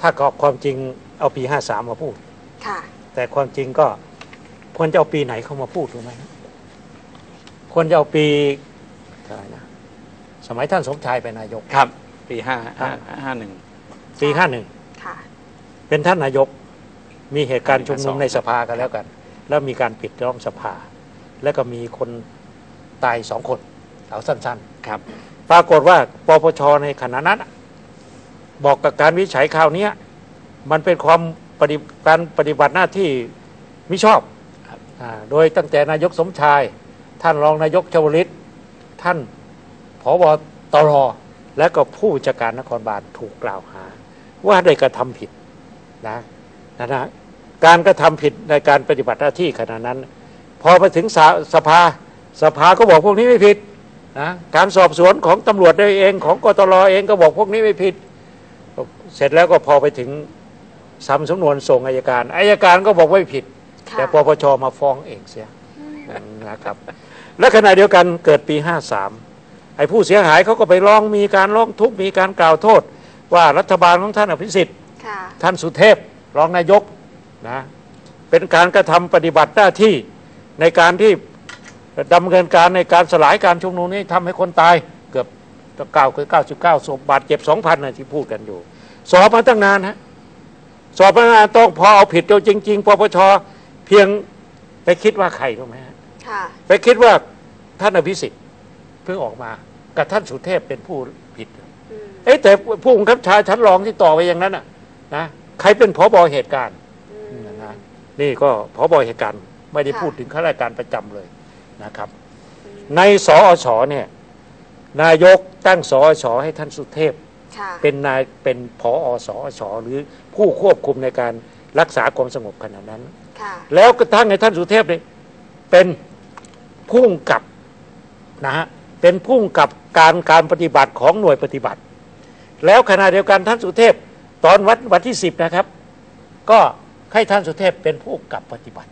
ถ้าก็ความจริงเอาปี 53 มาพูด ค่ะ แต่ความจริงก็ควรจะเอาปีไหนเข้ามาพูดถูกไหมควรจะเอาปีอะไรนะ สมัยท่านสมชายเป็นนายก ครับ ปีห้าครัห้าบห้าหนึ่งปีค่ะ51ค่ะ เป็นท่านนายก มีเหตุการณ์ชุมนุม52ในสภากันแล้วกัน แล้วมีการปิดล้อมสภา แล้วก็มีคนตายสองคน เอาสั้นครับๆปรากฏว่าปปชในขณะนั้นน่ะ บอกกับการวิจัยข่าวนี้มันเป็นความปฏิการปฏิบัติหน้าที่มิชอบอโดยตั้งแต่นายกสมชาย ท่านรองนายกชวลิต ท่านผบตรและก็ผู้จัดการนครบาลถูกกล่าวหา ว่าได้กระทำผิดนะนะนะการกระทำผิดในการปฏิบัติหน้าที่ขณะนั้น พอไปถึงสสภาสภาก็บอกพวกนี้ไม่ผิดนะการสอบสวนของตำรวจได้เองของกตลเองก็บอกพวกนี้ไม่ผิด เสร็จแล้วก็พอไปถึงซ้ำสำนวนส่งอายการอายการก็บอกว่าไม่ผิดค่ะแต่ปปชมาฟ้องเองเสียนะครับ และขณะเดียวกันเกิดปี 53 ไอ้ผู้เสียหายเขาก็ไปร้องมีการร้องทุกข์มีการกล่าวโทษ ว่ารัฐบาลของท่านอภิสิทธิ์ค่ะท่านสุเทพรองนายกนะเป็นการกระทำปฏิบัติหน้าที่ในการที่ดำเนินการในการสลายการชุมนุมนี้ทำให้คนตาย เกือบเก้าคือ99ศพบาดเจ็บ2,000นะที่พูดกันอยู่ สอบมาตั้งนานฮะสอบมาตั้งนานต้องพอเอาผิดเอาจริง ๆปปชเพียงไปคิดว่าใครรู้ไหมฮะค่ะไปคิดว่าท่านอภิสิทธิ์เพิ่งออกมากับท่านสุเทพเป็นผู้ผิดอืมเอ๊ะแต่ผู้บังคับชาชั้นรองที่ต่อไปอย่างนั้นน่ะนะใครเป็นผบเหตุการณ์อืมนะนี่ก็ผบเหตุการณ์ ไม่ได้ค่ะพูดถึงข้าราชการประจำเลยนะครับอืมในสอชเนี่ย นายกตั้งสอชให้ท่านสุเทพค่ะเป็นนายเป็นผอสอชหรือผู้ควบคุมในการรักษาความสงบขณะนั้นค่ะแล้วก็ทั้งในท่านสุเทพเนี่ยเป็นผู้กำกับนะฮะเป็นผู้กำกับการการปฏิบัติของหน่วยปฏิบัติ แล้วขณะเดียวกันท่านสุเทพตอนวันวันที่สิบนะครับ ก็ให้ท่านสุเทพเป็นผู้กำกับปฏิบัติ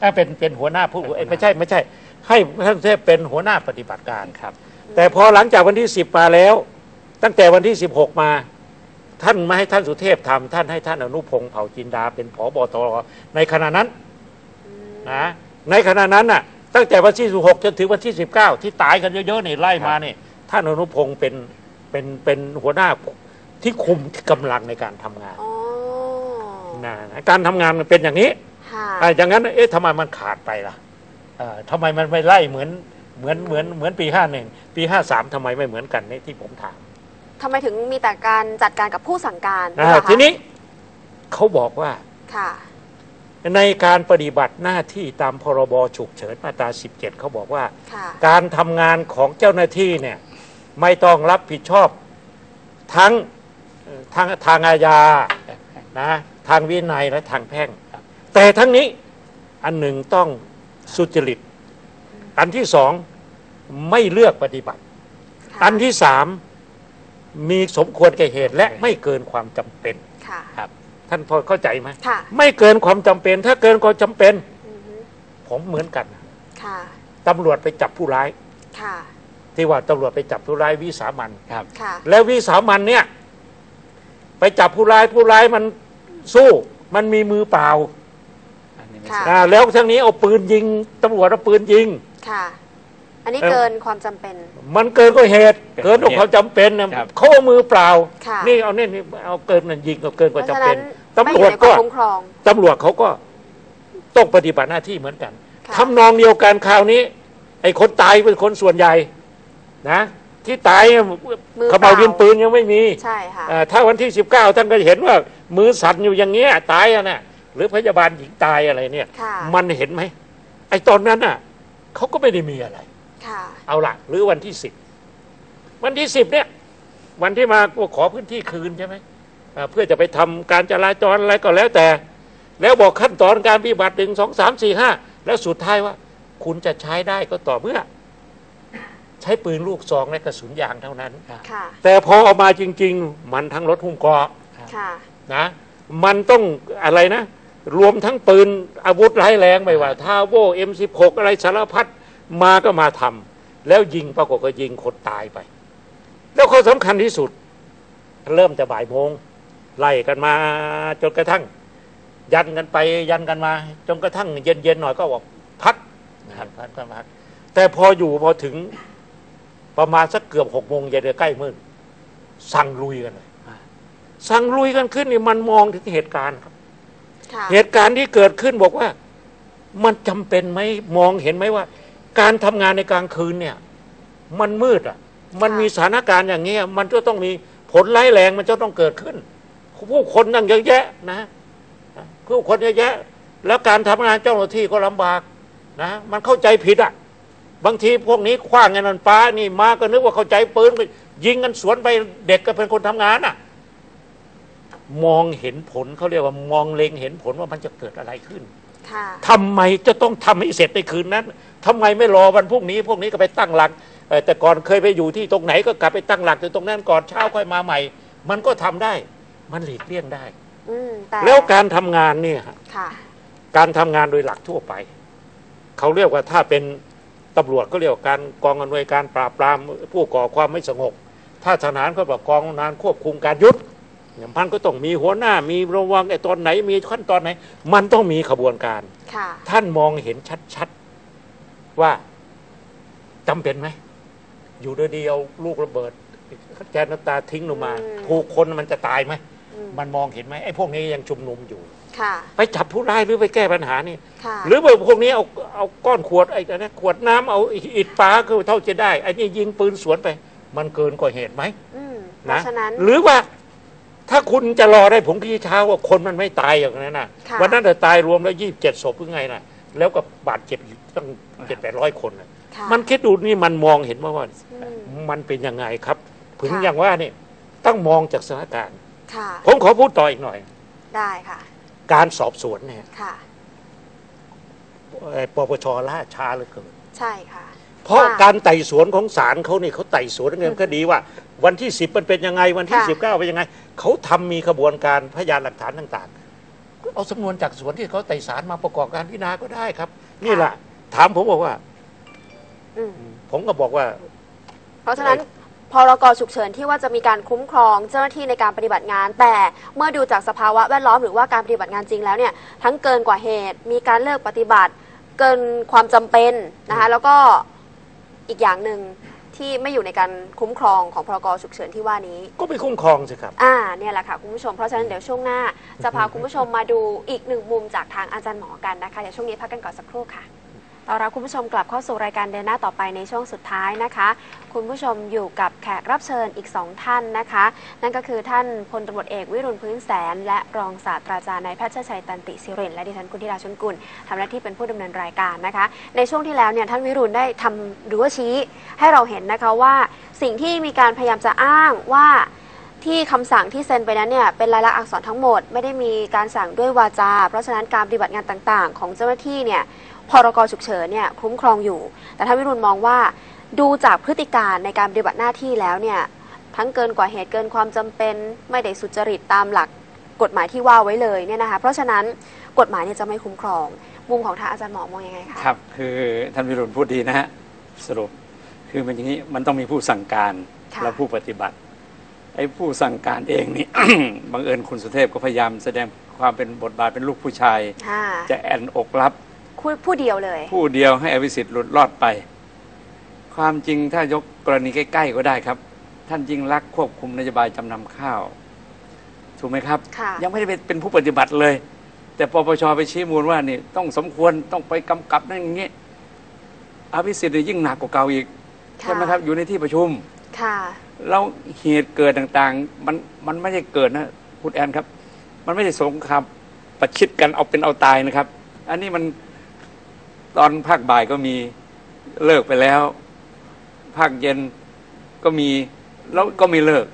เอ้ยเป็นเป็นหัวหน้าผู้เอ้ยไม่ใช่ไม่ใช่ ให้ท่านสุเทพเป็นหัวหน้าปฏิบัติการครับ แต่พอหลังจากวันที่สิบมาแล้ว ตั้งแต่วันที่สิบหกมา ท่านไม่ให้ท่านสุเทพทำท่านให้ท่านอนุพงศ์เผ่าจินดาเป็นผอบตรในขณะนั้นอืมนะในขณะนั้นน่ะ ตั้งแต่วันที่สิบหกจนถึงวันที่สิบเก้าที่ตายกันเยอะๆนี่ไล่มาเนี่ยท่านอนุพงศ์เป็นเป็นเป็นหัวหน้าที่คุมกำลังในการทำงานอ๋อนะนะการทำงานมันเป็นอย่างนี้ค่ะอะอย่างนั้นเอ๊ะทำไมมันขาดไปล่ะอ่าทำไมมันไม่ไล่เหมือน เหมือนเหมือนเหมือนปีห้าหนึ่งปีห้าสามทำไมไม่เหมือนกันในที่ผมถามทำไมถึงมีแต่การจัดการกับผู้สั่งการอ่าหรือเปล่าคะทีนี้เขาบอกว่า ค่ะ ในการปฏิบัติหน้าที่ตามพรบฉุกเฉินมาตรา 17 เขาบอกว่า ค่ะ การทำงานของเจ้าหน้าที่เนี่ยไม่ต้องรับผิดชอบทั้งเอ่อทางทางอาญานะทางวินัยและทางแพ่ง แต่ทั้งนี้อันหนึ่งต้องสุจริต อันที่สอง ไม่เลือกปฏิบัติค่ะอันที่สามมีสมควรแก่เหตุและไม่เกินความจำเป็นค่ะครับ ท่านพอเข้าใจไหมค่ะไม่เกินความจำเป็น ถ้าเกินความจำเป็นอือฮึผมเหมือนกันค่ะตำรวจไปจับผู้ร้ายค่ะที่ว่าตำรวจไปจับผู้ร้ายวิสามันครับค่ะแล้ววิสามันเนี่ย ไปจับผู้ร้ายผู้ร้ายมันสู้ มันมีมือเปล่าอันนี้ไม่ค่ะใช่อ่าแล้วทั้งนี้เอาปืนยิงตำรวจเอาปืนยิงค่ะอั นนี้เอ่อเกินความจำเป็น มันเกินก็เหตุ เกินกว่าความจำเป็นนะครับ เขาเอามือเปล่า ค่ะ นี่เอาเนี่ยนี่เอาเกินนั่นยิงก็เกินกเพว่าราะจำฉะเป็นั้นนไม่ตำอรวยู่จในคก็วามคุ้มครอง ตำรวจเขาก็ต้องปฏิบัติหน้าที่เหมือนกันค่ะ ทำนองเดียวกันคราวนี้ ไอ้คนตายเป็นคนส่วนใหญ่นะ ที่ตายเนี่ยมือขม่าวดินปืนยังไม่มีใช่ค่ะ อ่าถ้าวันที่ 19 ท่านก็เห็นว่า มือสั่นอยู่อย่างเงี้ยตายอะนะหรือพยาบาลหญิงตายอะไรเนี่ย ค่ะ มันเห็นไหมไอ้ตอนนั้นน่ะเขาก็ไม่ได้มีอะไรค่ะ เอาละหรือวันที่สิบวันที่สิบเนี่ย วันที่มาขอพื้นที่คืนใช่ไหมอ่าเพื่อจะไปทำการจราจรอะไรก็แล้วแต่ แล้วบอกขั้นตอนการปฏิบัติหนึ่งสองสามสี่ห้าแล้วสุดท้ายว่า คุณจะใช้ได้ก็ต่อเมื่อ ใช้ปืนลูกซองและกระสุนยางเท่านั้นค่ะแต่พอเออกมาจริง ๆ มันทั้งรถหุ้มเกราะค่ะนะมันต้องอะไรนะ รวมทั้งปืนอาวุธร้ายแรงไม่ว่าทาโวเอ็มสิบหกอะไรสารพัด มาก็มาทำแล้วยิงปรากฏก็ยิงคนตายไป แล้วข้อสำคัญที่สุด เริ่มจะบ่ายโมงไล่กันมาจนกระทั่ง ยันกันไปยันกันมา จนกระทั่งเย็นๆหน่อยก็บอกพักนะครับพักก็พักแต่พออยู่พอถึงประมาณสักเกือบหกโมงเย็นใกล้มืดสั่งลุยกันเลยอ่าสั่งลุยกันขึ้นนี่มันมองถึงเหตุการณ์ครับค่ะเหตุการณ์ที่เกิดขึ้นบอกว่า มันจำเป็นไหมมองเห็นไหมว่า การทำงานในกลางคืนเนี่ย มันมืดอะ มันมีสถานการณ์อย่างเงี้ยมันจะต้องมีผลร้ายแรงมันจะต้องเกิดขึ้น ผู้คนนั่งเยอะแยะนะผู้คนเยอะแยะ แล้วการทำงานเจ้าหน้าที่ก็ลำบากนะมันเข้าใจผิดอะ บางทีพวกนี้คว้างเงินนันป้านี่มาก็นึกว่าเข้าใจปืนก็ยิงกันสวนไปเด็กก็เป็นคนทำงานอะ มองเห็นผลเขาเรียกว่ามองเล็งเห็นผลว่ามันจะเกิดอะไรขึ้นค่ะทำไมจะต้องทำให้เสร็จในคืนนั้น ทำไมไม่รอวันพรุ่งนี้ พวกนี้ก็ไปตั้งหลักเอ่อแต่ก่อนเคยไปอยู่ที่ตรงไหนก็กลับไปตั้งหลักอยู่ตรงนั้นก่อนเช้าค่อยมาใหม่ มันก็ทำได้ มันหลีกเลี่ยงได้อืมแต่แล้วการทำงานเนี่ยฮะค่ะการทำงานโดยหลักทั่วไป เขาเรียกว่าถ้าเป็นตำรวจก็เรียกว่าการกองอำนวยการปราบปรามผู้ก่อความไม่สงบถ้าทหารก็แบบกองนานควบคุมการยุทธเนี่ยมันก็ต้องมีหัวหน้ามีระวังไอ้ตอนไหนมีขั้นตอนไหน มันต้องมีขบวนการค่ะท่านมองเห็นชัดๆ ว่าจำเป็นไหม อยู่ดีๆเอาลูกระเบิด แกนน้ำตาทิ้งลงมาอืมถูกคนมันจะตายไหมอืมมันมองเห็นไหมไอ้พวกนี้ยังชุมนุมอยู่ค่ะไปจับผู้ร้ายหรือไปแก้ปัญหานี่ค่ะหรือว่าพวกนี้เอาเอาก้อนขวดไอ้นะขวดน้ำเอาอิฐปลาคือเท่าจะได้ไอ้นี่ยิงปืนสวนไป มันเกินกว่าเหตุไหมอืมเพนะราะฉะนั้นหรือว่าถ้าคุณจะรอได้ผมคิดเช้าว่าคนมันไม่ตายอย่างนั้นนะค่ะวันนั้นแต่ตายรวมแล้วยี่สิบเจ็ดศพหรือไงนะ แล้วก็บาดเจ็บอยู่ตั้งเจ็ดแปดร้อยคนน่ะค่ะ มันคิดดูนี่มันมองเห็นว่าว่าอืม มันเป็นยังไงครับ ถึงค่ะ อย่างว่าเนี่ยต้องมองจากสถานการณ์ ค่ะ ผมขอพูดต่ออีกหน่อย ได้ค่ะ การสอบสวนเนี่ยค่ะ เอ่อปปชล่าช้าเหลือเกิน ใช่ค่ะ เพราะค่ะการไต่สวนของศาลเขาเนี่ยเขาไต่สวนเงินคดีว่า วันที่สิบมันเป็นยังไงวันที่ ค่ะสิบเก้าเป็นยังไง เขาทำมีขบวนการพยานหลักฐานต่างๆก็ เอาสำนวนจากสวนที่เขาไต่สารมาประกอบการพิจารณาก็ได้ครับ นี่แหละถามผมบอกว่า อืมผมก็บอกว่า เพราะฉะนั้นพรกฉุกเฉินที่ว่าจะมีการคุ้มครองเจ้าหน้าที่ในการปฏิบัติงาน แต่เมื่อดูจากสภาวะแวดล้อมหรือว่าการปฏิบัติงานจริงแล้วเนี่ยทั้งเกินกว่าเหตุ มีการเลิกปฏิบัติ เกินความจำเป็นนะคะแล้วก็อีกอย่างหนึ่ง ที่ไม่อยู่ในการคุ้มครองของพรกฉุกเฉินที่ว่านี้ก็ไปคุ้มครองสิครับ อ่าเนี่ยแหละค่ะคุณผู้ชมเพราะฉะนั้นเดี๋ยวช่วงหน้า จะพาคุณผู้ชมมาดูอีกหนึ่งมุมจากทางอาจารย์หมอกันนะคะเดี๋ยวช่วงนี้พักกันก่อนสักครู่ค่ะ ต้อนรับคุณผู้ชมกลับเข้าสู่รายการเดินหน้าต่อไปในช่วงสุดท้ายนะคะ คุณผู้ชมอยู่กับแขกรับเชิญอีก 2 ท่านนะคะ นั่นก็คือท่านพลตำรวจเอกวิรุณพื้นแสน และรองศาสตราจารย์นายแพทย์เชิดชัยตันติสิรินและดิฉันคุณธิดาชนกุลทำหน้าที่เป็นผู้ดำเนินรายการนะคะ ในช่วงที่แล้วเนี่ยท่านวิรุณได้ทำหรือว่าชี้ให้เราเห็นนะคะว่าสิ่งที่มีการพยายามจะอ้างว่า ที่คำสั่งที่เซ็นไปนั้นเนี่ยเป็นลายลักษณ์อักษรทั้งหมด ไม่ได้มีการสั่งด้วยวาจา เพราะฉะนั้นการปฏิบัติงานต่างๆ ของเจ้าหน้าที่เนี่ยพรกฉุกเฉินเนี่ยคุ้มครองอยู่ แต่ท่านวิรุณมองว่าดูจากพฤติการในการปฏิบัติหน้าที่แล้วเนี่ยทั้งเกินกว่าเหตุเกินความจำเป็นไม่ได้สุจริตตามหลักกฎหมายที่ว่าไว้เลยเนี่ยนะคะเพราะฉะนั้นกฎหมายเนี่ยจะไม่คุ้มครอง มุมของทางอาจารย์หมอมองยังไงคะครับคือท่านวิรุณพูดดีนะฮะสรุปคือมันอย่างนี้มันต้องมีผู้สั่งการค่ะและผู้ปฏิบัติ ไอ้ผู้สั่งการเองนี่ บังเอิญคุณสุเทพก็พยายามแสดงความเป็นบทบาทเป็นลูกผู้ชาย ค่ะจะแอนอกรับคู่ผู้เดียวเลย ผู้เดียวให้อภิสิทธิ์หลุดรอดไป ความจริงถ้ายกกรณีใกล้ ๆ ก็ได้ครับ ท่านยิ่งรักษณ์ควบคุมนโยบายจำนำข้าว ถูกไหมครับ ค่ะ ยังไม่ได้เป็นเป็นผู้ปฏิบัติเลย แต่ปปชไปชี้มูลว่านี่ต้องสมควรต้องไปกำกับนั่นอย่างนี้อภิสิทธิ์เนี่ยยิ่งหนักกว่าเก่าอีกค่ะใช่ไหมครับอยู่ในที่ประชุม ค่ะ แล้วเหตุเกิดต่างๆ มันมันไม่ได้เกิดนะคุณแอนครับ มันไม่ได้สงครามประชิดกันเอาเป็นเอาตายนะครับ อันนี้มันตอนภาคบ่ายก็มีเลิกไปแล้ว ภาคเย็นก็มีแล้วก็มีเลิก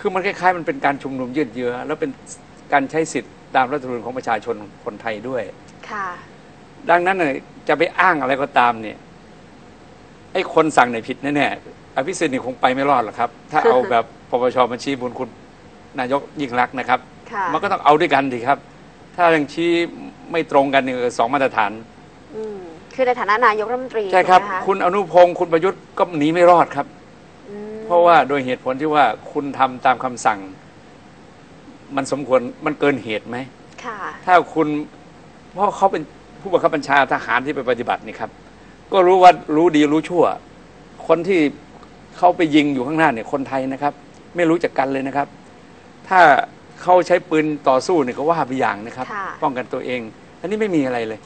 คือมันคล้ายๆ มันเป็นการชุมนุมยืดเยื้อแล้วเป็นการใช้สิทธิ์ตามรัฐธรรมนูญของประชาชนคนไทยด้วยค่ะ ดังนั้นเนี่ยจะไปอ้างอะไรก็ตามเนี่ยไอ้คนสั่งเนี่ยผิดแน่ๆ อภิสิทธิ์นี่คงไปไม่รอดหรอกครับ ถ้าเอาแบบปปชบัญชีบุญคุณนายกยิ่งรักษณ์นะครับ ค่ะมันก็ต้องเอาด้วยกันดีครับ ถ้ายังชี้ไม่ตรงกันเนี่ยสองมาตรฐาน อืมคือในฐานะนายกรัฐมนตรีใช่ครับ ถูกไหมะคุณอนุพงศ์คุณประยุทธ์ก็หนีไม่รอดครับ อืมเพราะว่าโดยเหตุผลที่ว่าคุณทำตามคำสั่ง มันสมควรมันเกินเหตุไหม ค่ะ ถ้าคุณเพราะเขาเป็นผู้บังคับบัญชาทหารที่ไปปฏิบัตินี่ครับ ก็รู้ว่ารู้ดีรู้ชั่ว คนที่ เขาไปยิงอยู่ข้างหน้าเนี่ยคนไทยนะครับ ไม่รู้จักกันเลยนะครับ ถ้าเขาใช้ปืนต่อสู้เนี่ยก็ว่าไปอย่างนะครับ ค่ะ ป้องกันตัวเอง อันนี้ไม่มีอะไรเลย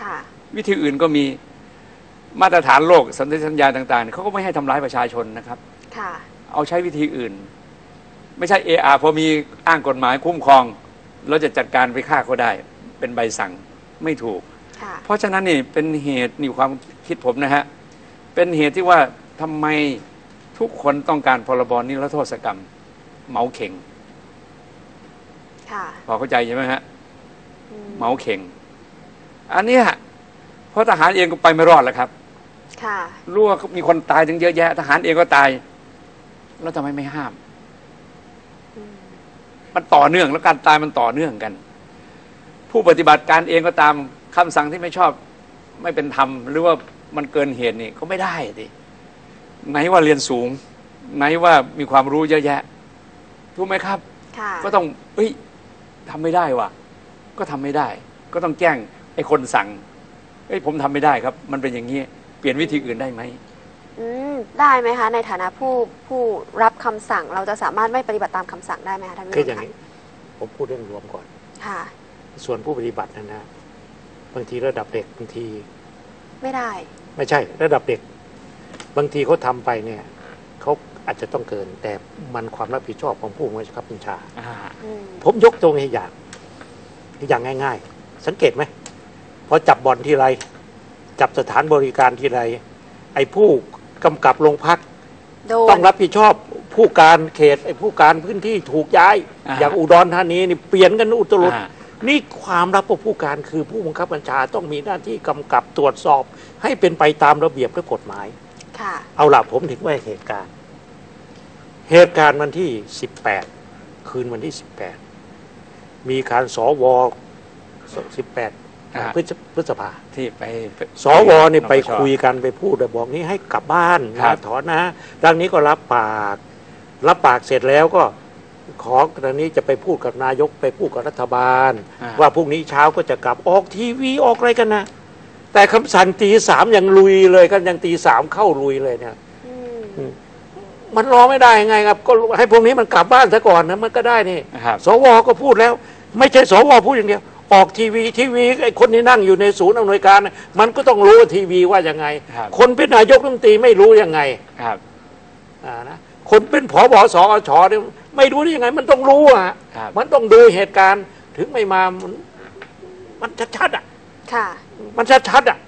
ค่ะ วิธีอื่นก็มีมาตรฐานโลกสันติสัญญาต่างๆเนี่ยเขาก็ไม่ให้ทำร้ายประชาชนนะครับ ค่ะ เอาใช้วิธีอื่น ไม่ใช่เออาพอมีอ้างกฎหมายคุ้มครอง เราจะจัดการไปฆ่าเขาได้ เป็นใบสั่งไม่ถูก ค่ะ เพราะฉะนั้นนี่เป็นเหตุนี่ความคิดผมนะฮะ เป็นเหตุที่ว่า ทำไมทุกคนต้องการพรบนิรโทษกรรมเหมาเข่งค่ะพอเข้าใจใช่ไหมฮะอืเหมาเข่ง อันเนี้ยเพราะทหารเองก็ไปไม่รอดแล้วครับค่ะรู้ว่ามีคนตายถึงเยอะแยะ ทหารเองก็ตาย แล้วทำไมไม่ห้ามอืมมันต่อเนื่องแล้วการตายมันต่อเนื่องกัน ผู้ปฏิบัติการเองก็ตามคำสั่งที่ไม่ชอบ ไม่เป็นธรรมหรือว่ามันเกินเหตุนี่ก็ไม่ได้ดิ ไหนว่าเรียนสูง ไหนว่ามีความรู้เยอะแยะถูกไหมครับค่ะก็ต้องเอ้ยทำไม่ได้ว่ะ ก็ทำไม่ได้ ก็ต้องแจ้งไอ้คนสั่งเอ้ยผมทำไม่ได้ครับ มันเป็นอย่างนี้เปลี่ยนวิธีอื่นได้ไหมอืมได้ไหมคะ ในฐานะผู้ผู้รับคำสั่งเราจะสามารถไม่ปฏิบัติตามคำสั่งได้ไหมคะท่านวิคือโรจอย่างน์นี้ ผมพูดเรื่องรวมก่อนค่ะ ส่วนผู้ปฏิบัตินะนะบางทีระดับเด็กบางที ไม่ได้ ไม่ใช่ ระดับเด็ก บางทีเขาทำไปเนี่ยเขาอาจจะต้องเกิน แต่มันความรับผิดชอบของผู้บังคับบัญชาอ่าอืมผมยกตัวอย่างอย่างง่าย ๆ สังเกตไหมพอจับบอลที่ไร จับสถานบริการที่ไร ไอ้ผู้กำกับโรงพักโดนต้องรับผิดชอบผู้การเขตไอ้ผู้การพื้นที่ถูกย้ายอ่าอย่างอุดรธานีนี่เปลี่ยนกันอุตลุดอ่านี่ความรับของผู้การคือผู้บังคับบัญชาต้องมีหน้าที่กำกับตรวจสอบ ให้เป็นไปตามระเบียบและกฎหมายค่ะ เอาล่ะผมถึงว่าเหตุการณ์ เหตุการณ์วันที่18คืนวันที่18มีการสว18อ่าพฤษพฤษภาที่ไปสวนี่ไปนปชคุยกันไปพูดแต่บอกนี้ให้กลับบ้านครันะบถอนนะดังนี้ก็รับปาก รับปากเสร็จแล้วก็ขอตอนนี้จะไปพูดกับนายกไปพูดกับรัฐบาลอ่าว่าพรุ่งนี้เช้าก็จะกลับออกทีวีออกอะไรกันนะ แต่คำสั่งตีสามยังลุยเลยกันยังตีสามเข้าลุยเลยเนี่ยอืมมันรอไม่ได้ยังไงครับ ก็ให้พวกนี้มันกลับบ้านซะก่อนนะมันก็ได้นี่ครับสวก็พูดแล้ว ไม่ใช่สวพูดอย่างเดียวออกทีวีทีวีไอ้คนที่นั่งอยู่ในศูนย์อำนวยการน่ะมันก็ต้องรู้ว่าทีวีว่ายังไงครับคนเป็นนายกรัฐมนตรีไม่รู้ยังไงครับอ่านะคนเป็นผบสอชเนี่ยไม่รู้ได้ยังไง มันต้องรู้อะครับมันต้องดูเหตุการณ์ถึงไม่มามันมันชัดๆอะ ค่ะมันชัดๆอะ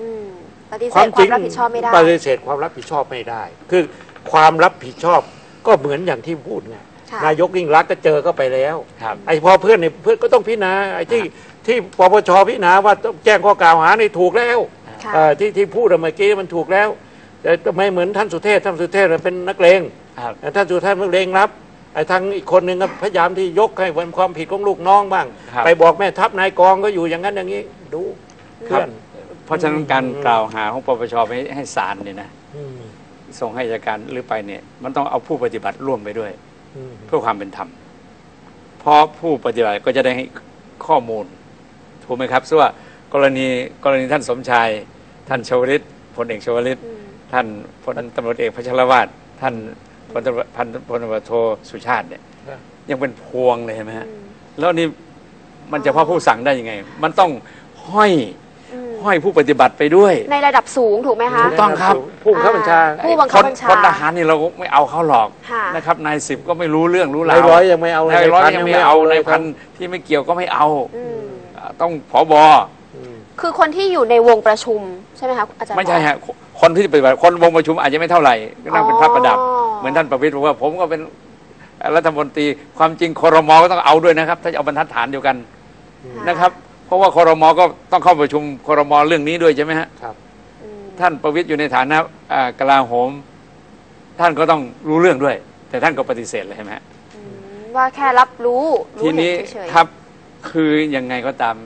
อืมปฏิเสธความรับผิดชอบไม่ได้ ปฏิเสธความรับผิดชอบไม่ได้ คือความรับผิดชอบก็เหมือนอย่างที่พูดไงค่ะนายกยิ่งรักษณ์ก็เจอก็ไปแล้ว ครับ ไอ้พอเพื่อนเนี่ยเพื่อนก็ต้องพิจารณาไอ้ที่ที่ปปชพิจารณาว่าต้องแจ้งข้อกล่าวหาในถูกแล้วค่ะ เอ่อที่ที่พูดเมื่อกี้มันถูกแล้ว แต่ไม่เหมือนท่านสุเทพท่านสุเทพเป็นนักเลงครับ แต่ท่านสุเทพนักเลงรับไอ้ทางอีกคนหนึ่งก็พยายามที่ยกให้เป็นความผิดของลูกน้องบ้าง ครับ ไปบอกแม่ทัพนายกองก็อยู่อย่างนั้นอย่างนี้ ดูครัเพื่บอนเพราะฉะนั้นการกล่าวหาของปปชไปให้ศาลเนี่ยนะอืมส่งให้อัยการหรือไปเนี่ยมันต้องเอาผู้ปฏิบัติร่วมไปด้วย อืม เพื่อความเป็นธรรม เพราะผู้ปฏิบัติก็จะได้ให้ข้อมูล ถูกไหมครับซึ่งว่ากรณีกรณีท่านสมชาย ท่านชวลิตพลเอกชวลิต อืม ท่านพลตำรวจเอกพัชรวาทท่าน พลตำรวจพันพลตำรวจโทสุชาติเนี่ย ยังเป็นพวงเลยใช่ไหมฮะอืมแล้วนี่มันจะพ่อผู้สั่งได้ยังไง มันต้องห้อยอืมห้อยผู้ปฏิบัติไปด้วย ในระดับสูงถูกไหมคะถูกต้องครับผู้บังคับบัญชาผู้บังคับบัญชาพลทหารนี่เราไม่เอาเขาหรอกค่ะนะครับนายสิบก็ไม่รู้เรื่องรู้นารายวร้อยยังไม่เอาเลยนายร้อยพันยังไม่เอานายพันที่ไม่เกี่ยวก็ไม่เอาอืมอ่าต้องผอบออืมคือคนที่อยู่ในวงประชุมใช่ไหมคะอาจารย์ไม่ใช่หอฮะคนที่ปฏิบัติคนวงประชุมอาจจะไม่เท่าไหร่ก็นั่งเป็นพระประดับอ๋อ เหมือนท่านประวิตรบอกว่า ผมก็เป็นรัฐมนตรีความจริงครมก็ต้องเอาด้วยนะครับ ถ้าจะเอาบรรทัดฐานเดียวกันค่ะนะครับ เพราะว่าครมก็ต้องเข้าประชุมครมเรื่องนี้ด้วยใช่ไหมฮะครับอืมท่านประวิตรอยู่ในฐานะอ่ากลาโหม ท่านก็ต้องรู้เรื่องด้วย แต่ท่านก็ปฏิเสธเลยใช่ไหมฮะอืมว่าแค่รับรู้รู้ทีเหนี้ตุเฉยๆครับคือยังไงก็ตาม